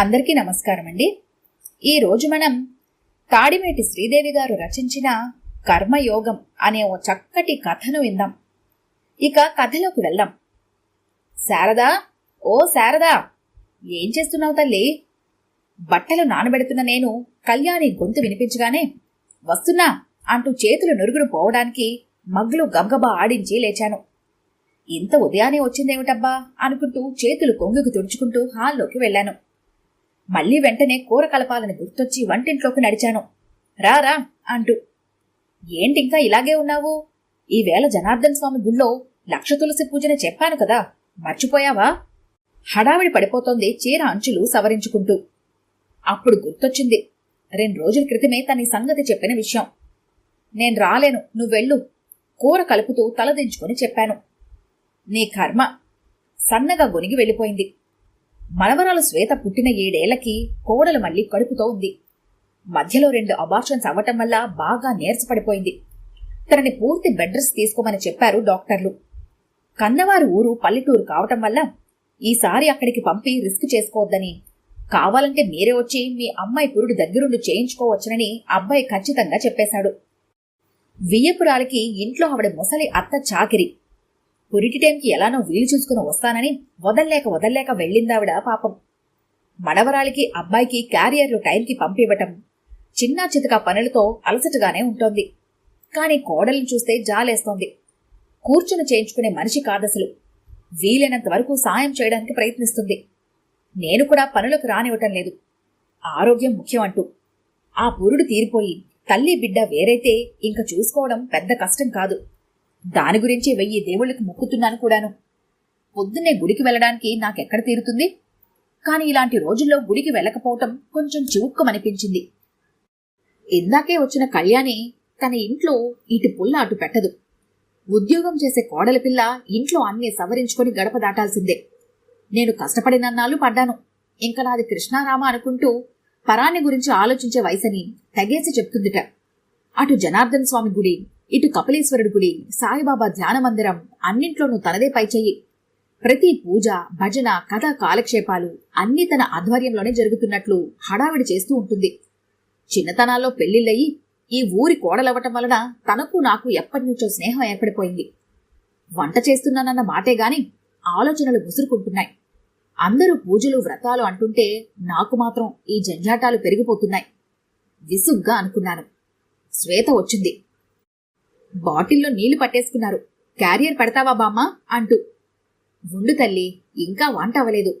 అందరికీ నమస్కారం అండి. ఈరోజు మనం తాడిమేటి శ్రీదేవి గారు రచించిన కర్మయోగం అనే ఓ చక్కటి కథను విందాం. ఇక కథలోకి వెళ్దాం. శారదా ఓ శారదా ఏం చేస్తున్నావు తల్లి? బట్టలు నానబెడుతున్న నేను కళ్యాణి గొంతు వినిపించగానే వస్తున్నా అంటూ చేతులు నురుగుడు పోవడానికి మగ్గులు గబగబా ఆడించి లేచాను. ఇంత ఉదయాన్నే వచ్చిందేమిటబ్బా అనుకుంటూ చేతులు కొంగుకు తుడుచుకుంటూ హాల్లోకి వెళ్ళాను. మళ్ళీ వెంటనే కూర కలపాలని గుర్తొచ్చి వంటింట్లోకి నడిచాను. రారా అంటూ. ఏంటింకా ఇలాగే ఉన్నావు? ఈవేళ జనార్దన్ స్వామి గుళ్ళో లక్ష తులసి పూజన చెప్పాను కదా మర్చిపోయావా? హడావిడి పడిపోతోంది చీర అంచులు సవరించుకుంటూ. అప్పుడు గుర్తొచ్చింది రెండు రోజుల క్రితమే తన సంగతి చెప్పిన విషయం. నేను రాలేను నువ్వెళ్ళు కూర కలుపుతూ తలదించుకొని చెప్పాను. నీ కర్మ సన్నగా గొనిగి వెళ్ళిపోయింది. మనవరాలు శ్వేత పుట్టిన ఏడేళ్ళకి కోడలు మళ్ళీ కడుపుతో ఉంది మధ్యలో రెండు అబార్షన్స్ అవ్వటం వల్ల బాగా నేర్చపడిపోయింది తనని పూర్తి బెడ్ రెస్ట్ తీసుకోమని చెప్పారు డాక్టర్లు. కన్నవారి ఊరు పల్లెటూరు కావటం వల్ల ఈసారి అక్కడికి పంపి రిస్క్ చేసుకోవద్దని కావాలంటే మీరే వచ్చి మీ అమ్మాయి పురుడు దగ్గరుండి చేయించుకోవచ్చునని అబ్బాయి ఖచ్చితంగా చెప్పేశాడు. వియ్యపురాలకి ఇంట్లో ఆవిడ ముసలి అత్త చాకిరి. పురిటి టైంకి ఎలానో వీలు చూసుకుని వస్తానని వదల్లేక వదల్లేక వెళ్ళిందావిడ పాపం. మనవరాలికి అబ్బాయికి క్యారియర్లు టైంకి పంపివ్వటం చిన్నా చితక పనులతో అలసటగానే ఉంటోంది. కాని కోడల్ని చూస్తే జాలేస్తోంది. కూర్చుని చేయించుకునే మనిషి కాదసలు. వీలైనంత వరకు సాయం చేయడానికి ప్రయత్నిస్తుంది. నేను కూడా పనులకు రానివ్వటం లేదు. ఆరోగ్యం ముఖ్యం అంటూ. ఆ పురుడు తీరిపోయి తల్లి బిడ్డ వేరైతే ఇంక చూసుకోవడం పెద్ద కష్టం కాదు. దాని గురించి వెయ్యి దేవుళ్ళకి మొక్కుతున్నాను కూడాను. పొద్దున్నే గుడికి వెళ్ళడానికి నాకెక్కడ తీరుతుంది? కాని ఇలాంటి రోజుల్లో గుడికి వెళ్ళకపోవటం కొంచెం చివుక్కమనిపించింది. ఇందాకే వచ్చిన కళ్యాణి తన ఇంట్లో ఇటు పుల్ల అటు పెట్టదు. ఉద్యోగం చేసే కోడల పిల్ల ఇంట్లో అన్నీ సవరించుకొని గడప దాటాల్సిందే. నేను కష్టపడినన్నాళ్ళు పడ్డాను. ఇంక నాది కృష్ణారామ అనుకుంటూ పరాన్ని గురించి ఆలోచించే వయసని తగేసి చెప్తుందిట. అటు జనార్దన్ స్వామి గుడి ఇటు కపిలేశ్వరుడి గుడి సాయిబాబా ధ్యాన మందిరం అన్నింట్లోనూ తనదే పైచేయి ప్రతి పూజ భజన కథ కాలక్షేపాలు అన్నీ తన ఆధ్వర్యంలోనే జరుగుతున్నట్లు హడావిడి చేస్తూ ఉంటుంది. చిన్నతనాల్లో పెళ్ళిళ్ళయి ఈ ఊరి కోడలవ్వటం వలన తనకు నాకు ఎప్పటి నుంచో స్నేహం ఏర్పడిపోయింది. వంట చేస్తున్నానన్న మాటే గాని ఆలోచనలు ముసురుకుంటున్నాయి. అందరూ పూజలు వ్రతాలు అంటుంటే నాకు మాత్రం ఈ జంజాటాలు పెరిగిపోతున్నాయి. విసుగ్గా అనుకున్నాను. శ్వేత వచ్చింది. బాటిల్లో నీళ్ళు పట్టేసుకున్నారు. క్యారియర్ పెడతావా బామ్మ? అంటూ. ఉండు తల్లి ఇంకా వంట అవ్వలేదు.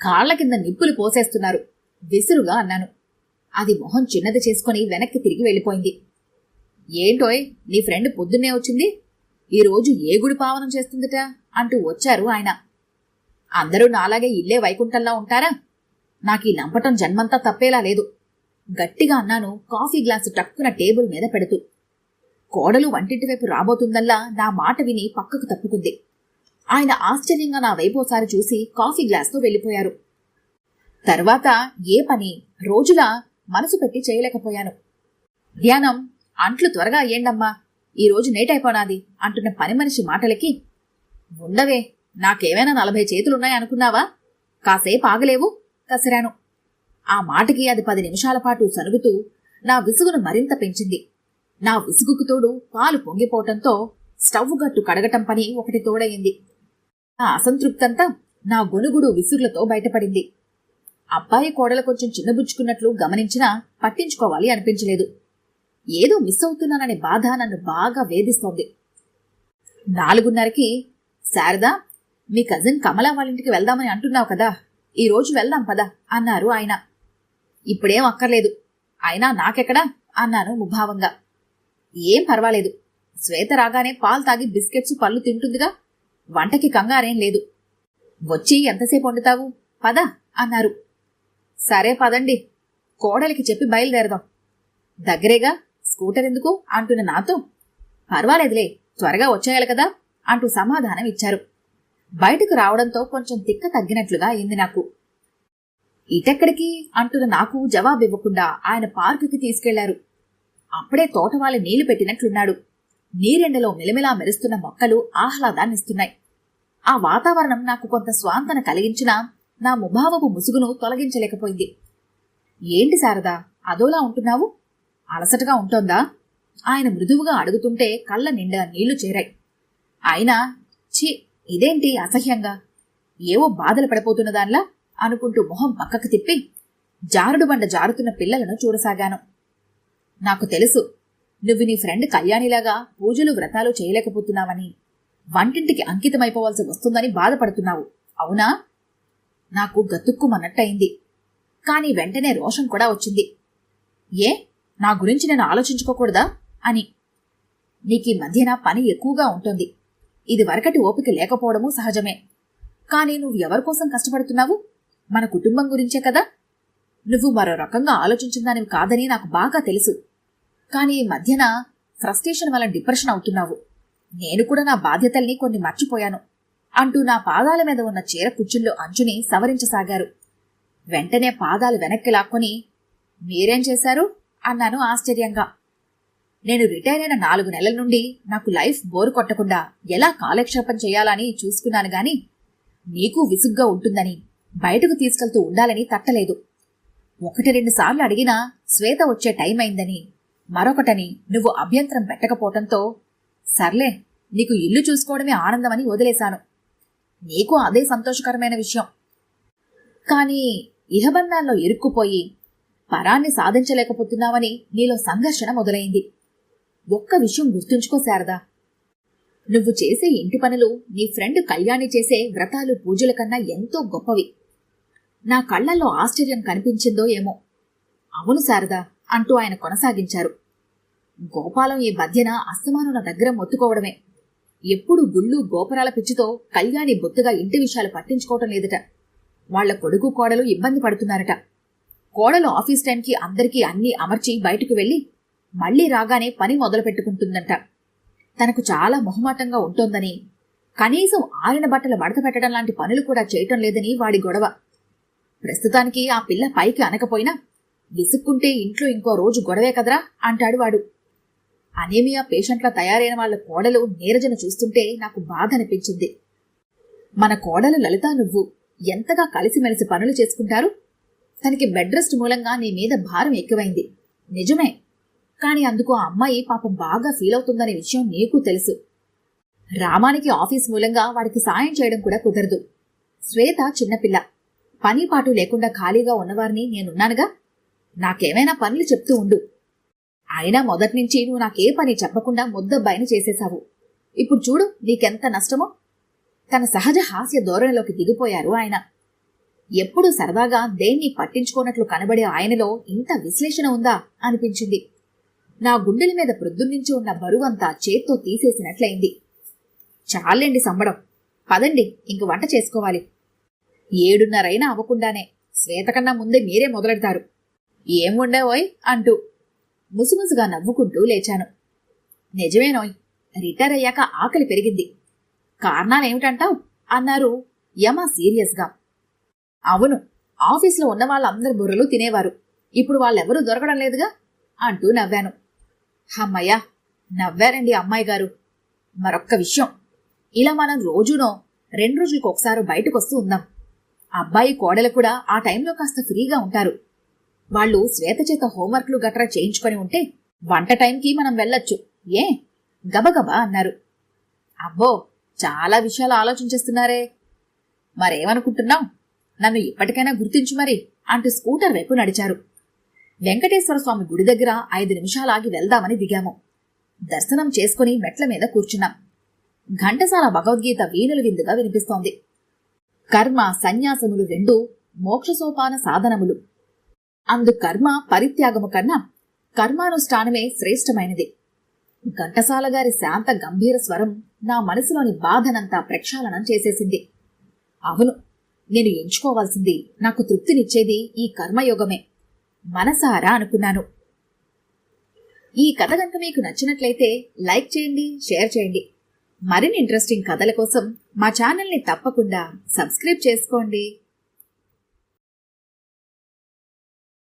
కాళ్ళ కింద నిప్పులు పోసేస్తున్నారు. విసురుగా అన్నాను. అది మొహం చిన్నది చేసుకుని వెనక్కి తిరిగి వెళ్ళిపోయింది. ఏంటోయ్ నీ ఫ్రెండ్ పొద్దున్నే వచ్చింది? ఈరోజు ఏ గుడి పావనం చేస్తుందట? అంటూ వచ్చారు ఆయన. అందరూ నాలాగే ఇల్లే వైకుంఠంలా ఉంటారా? నాకు ఈ లంపటం జన్మంతా తప్పేలా లేదు. గట్టిగా అన్నాను కాఫీ గ్లాసు టక్కున టేబుల్ మీద పెడుతూ. కోడలు వంటింటి వైపు రాబోతుందల్లా నా మాట విని పక్కకు తప్పుకుంది. ఆయన ఆశ్చర్యంగా నా వైపోసారి చూసి కాఫీ గ్లాస్తో వెళ్ళిపోయారు. తర్వాత ఏ పని రోజులా మనసు పెట్టి చేయలేకపోయాను. ధ్యానం అంట్లు త్వరగా అయ్యేండమ్మా ఈ రోజు నేటైపోనాది అంటున్న పని మనిషి మాటలకి. ఉండవే నాకేమైనా నలభై చేతులున్నాయనుకున్నావా కాసేపు ఆగలేవు కసిరాను. ఆ మాటకి అది పది నిమిషాల పాటు సరుగుతూ నా విసుగును మరింత పెంచింది. నా విసుగుకు తోడు పాలు పొంగిపోవటంతో స్టవ్ గట్టు కడగటం పని ఒకటి తోడయింది. నా అసంతృప్తంతా నా గొనుగుడు విసురులతో బయటపడింది. అబ్బాయి కోడలు కొంచెం చిన్నబుచ్చుకున్నట్లు గమనించినా పట్టించుకోవాలి అనిపించలేదు. ఏదో మిస్ అవుతున్నాననే బాధ నన్ను బాగా వేధిస్తోంది. నాలుగున్నరకి శారదా మీ కజిన్ కమలా వాళ్ళ ఇంటికి వెళ్దామని అంటున్నావు కదా ఈ రోజు వెళ్దాం పదా అన్నారు ఆయన. ఇప్పుడేం అక్కర్లేదు. అయినా నాకెక్కడా? అన్నాను ముభావంగా. ఏం పర్వాలేదు. శ్వేత రాగానే పాలు తాగి బిస్కెట్స్ పళ్ళు తింటుందిగా. వంటకి కంగారేం లేదు. వచ్చి ఎంతసేపు వండుతావు? పద అన్నారు. సరే పదండి. కోడలికి చెప్పి బయలుదేరదాం. దగ్గరేగా స్కూటర్ ఎందుకు? అంటున్న నాతో. పర్వాలేదులే త్వరగా వచ్చేయాలి కదా అంటూ సమాధానం ఇచ్చారు. బయటకు రావడంతో కొంచెం తిక్క తగ్గినట్లుగా అయింది నాకు. ఇటెక్కడికి? అంటున్న నాకు జవాబివ్వకుండా ఆయన పార్కుకి తీసుకెళ్ళారు. అప్పుడే తోటవాలి నీళ్ళు పెట్టినట్లున్నాడు. నీరెండలో మిలమిలా మెరుస్తున్న మొక్కలు ఆహ్లాదాన్నిస్తున్నాయి ఆ వాతావరణం నాకు కొంత స్వాంతన కలిగించినా నా ముభావపు ముసుగును తొలగించలేకపోయింది. ఏంటి శారదా అదోలా ఉంటున్నావు? అలసటగా ఉంటోందా? ఆయన మృదువుగా అడుగుతుంటే కళ్ళ నిండా నీళ్ళు చేరాయి. అయినా ఛీ ఇదేంటి అసహ్యంగా? ఏవో బాధలు పడిపోతున్న దానిలా? అనుకుంటూ మొహం పక్కకు తిప్పి జారుడు బండ జారుతున్న పిల్లలను చూడసాగాను. నాకు తెలుసు. నువ్వు నీ ఫ్రెండ్ కళ్యాణిలాగా పూజలు వ్రతాలు చేయలేకపోతున్నావని వంటింటికి అంకితమైపోవాల్సి వస్తుందని బాధపడుతున్నావు. అవునా? నాకు గతుక్కుమన్నట్టయింది. కాని వెంటనే రోషం కూడా వచ్చింది. ఏ? నా గురించి నేను ఆలోచించుకోకూడదా? అని. నీకీ మధ్యన పని ఎక్కువగా ఉంటుంది. ఇది వరకటి ఓపిక లేకపోవడము సహజమే. కానీ నువ్వు ఎవరి కోసం కష్టపడుతున్నావు? మన కుటుంబం గురించే కదా? నువ్వు మరో రకంగా ఆలోచించిందానివి కాదని నాకు బాగా తెలుసు. కానీ ఈ మధ్యన ఫ్రస్ట్రేషన్ వల్ల డిప్రెషన్ అవుతున్నావు. నేను కూడా నా బాధ్యతల్ని కొన్ని మర్చిపోయాను అంటూ నా పాదాల మీద ఉన్న చీర కుచ్చుల్లో అంచుని సవరించసాగారు. వెంటనే పాదాలు వెనక్కి లాక్కొని మీరేం చేశారు? అన్నాను ఆశ్చర్యంగా. నేను రిటైర్ అయిన నాలుగు నెలల నుండి నాకు లైఫ్ బోరు కొట్టకుండా ఎలా కాలక్షేపం చేయాలని చూసుకున్నాను గాని నీకు విసుగ్గా ఉంటుందని బయటకు తీసుకెళ్తూ ఉండాలని తట్టలేదు. ఒకటి రెండు సార్లు అడిగినా శ్వేత వచ్చే టైం అయిందని మరొకటని నువ్వు అభ్యంతరం పెట్టకపోవటంతో సర్లే నీకు ఇల్లు చూసుకోవడమే ఆనందమని వదిలేశాను. నీకు అదే సంతోషకరమైన విషయం. కానీ ఇహబంధాల్లో ఇరుక్కుపోయి పరాన్ని సాధించలేకపోతున్నావని నీలో సంఘర్షణ మొదలైంది. ఒక్క విషయం గుర్తుంచుకో శారదా. నువ్వు చేసే ఇంటి పనులు నీ ఫ్రెండ్ కళ్యాణి చేసే వ్రతాలు పూజల కన్నా ఎంతో గొప్పవి. నా కళ్ళల్లో ఆశ్చర్యం కనిపించిందో ఏమో. అవును శారదా. అంటూ ఆయన కొనసాగించారు. గోపాలం ఈ మధ్యన అస్తమానుల దగ్గర మొత్తుకోవడమే. ఎప్పుడు గుళ్ళు గోపురాల పిచ్చితో కళ్యాణి బొత్తుగా ఇంటి విషయాలు పట్టించుకోవటం లేదట. వాళ్ళ కొడుకు కోడలు ఇబ్బంది పడుతున్నారట. కోడలు ఆఫీస్ టైంకి అందరికీ అన్నీ అమర్చి బయటకు వెళ్ళి మళ్ళీ రాగానే పని మొదలు పెట్టుకుంటుందంట తనకు చాలా మొహమాటంగా ఉంటోందని కనీసం ఆరిన బట్టలు మడత పెట్టడం లాంటి పనులు కూడా చేయటం లేదని వాడి గొడవ. ప్రస్తుతానికి ఆ పిల్ల పైకి అనకపోయినా విసుక్కుంటే ఇంట్లో ఇంకో రోజు గొడవే కదరా? అంటాడు వాడు. అనేమియా పేషెంట్ల తయారైన వాళ్ళ కోడలు నీరజను చూస్తుంటే నాకు బాధ అనిపించింది మన కోడలు లలిత నువ్వు ఎంతగా కలిసిమెలిసి పనులు చేసుకుంటారు? తనకి బెడ్ రెస్ట్ మూలంగా నీ మీద భారం ఎక్కువైంది. నిజమే. కాని అందుకు ఆ అమ్మాయి పాపం బాగా ఫీల్ అవుతుందనే విషయం నీకు తెలుసు. రామానికి ఆఫీస్ మూలంగా వాడికి సాయం చేయడం కూడా కుదరదు. శ్వేత చిన్నపిల్ల. పని పాటు లేకుండా ఖాళీగా ఉన్నవారిని నేనున్నానుగా? నాకేమైనా పనులు చెప్తూ ఉండు. అయినా మొదటి నుంచి నువ్వు నాకే పని చెప్పకుండా ముద్దబ్బాయిని చేసేశావు. ఇప్పుడు చూడు నీకెంత నష్టమో. తన సహజ హాస్య ధోరణిలోకి దిగిపోయారు ఆయన. ఎప్పుడూ సరదాగా దేన్ని పట్టించుకోనట్లు కనబడే ఆయనలో ఇంత విశ్లేషణ ఉందా అనిపించింది. నా గుండెల మీద ప్రొద్దున్నుంచి ఉన్న బరువంతా చేత్తో తీసేసినట్లయింది. చాలండి సంబడం. పదండి ఇంక వంట చేసుకోవాలి. ఏడున్నరైనా అవ్వకుండానే శ్వేతకన్నా ముందే మీరే మొదలెడతారు. ఏముండేవోయ్? అంటూ ముసుముసుగా నవ్వుకుంటూ లేచాను. నిజమేనోయ్ రిటైర్ అయ్యాక ఆకలి పెరిగింది. కారణాలేమిటంటావు? అన్నారు యమ సీరియస్గా. అవును ఆఫీసులో ఉన్న వాళ్ళందరి బుర్రలు తినేవారు. ఇప్పుడు వాళ్ళెవరూ దొరకడం లేదుగా? అంటూ నవ్వాను. హమ్మయ్యా నవ్వారండి అమ్మాయి గారు. మరొక్క విషయం. ఇలా మనం రోజునో రెండు రోజులకు ఒకసారి బయటకు వస్తూ ఉందాం. అబ్బాయి కోడలు కూడా ఆ టైంలో కాస్త ఫ్రీగా ఉంటారు. వాళ్ళు శ్వేతచేత హోంవర్క్లు గట్రా చేయించుకొని ఉంటే వంట టైంకి మనం వెళ్ళొచ్చు. ఏ? గబగబా అన్నారు. అబ్బో చాలా విషయాలు ఆలోచించేస్తున్నారే. మరేమనుకుంటున్నాం నన్ను ఇప్పటికైనా గుర్తించు మరి అంటూ స్కూటర్ వైపు నడిచారు. వెంకటేశ్వర స్వామి గుడి దగ్గర ఐదు నిమిషాలాగి వెళ్దామని దిగాము. దర్శనం చేసుకుని మెట్ల మీద కూర్చున్నాం. ఘంటసాల భగవద్గీత వీణులు విందుగా వినిపిస్తోంది. కర్మ సన్యాసములు రెండు మోక్షసోపాన సాధనములు. అందు కర్మ పరిత్యాగము కన్నా కర్మానుష్ఠానమే శ్రేష్టమైనది. ఘంటసాల గారి శాంత గంభీర స్వరం నా మనసులోని బాధనంతా ప్రక్షాళనం చేసేసింది. అవును నేను ఎంచుకోవాల్సింది నాకు తృప్తినిచ్చేది ఈ కర్మయోగమే. మనసారా అనుకున్నాను. ఈ కథ కనుక మీకు నచ్చినట్లయితే లైక్ చేయండి షేర్ చేయండి. మరిన్ని ఇంట్రెస్టింగ్ కథల కోసం మా ఛానల్ని తప్పకుండా సబ్స్క్రైబ్ చేసుకోండి.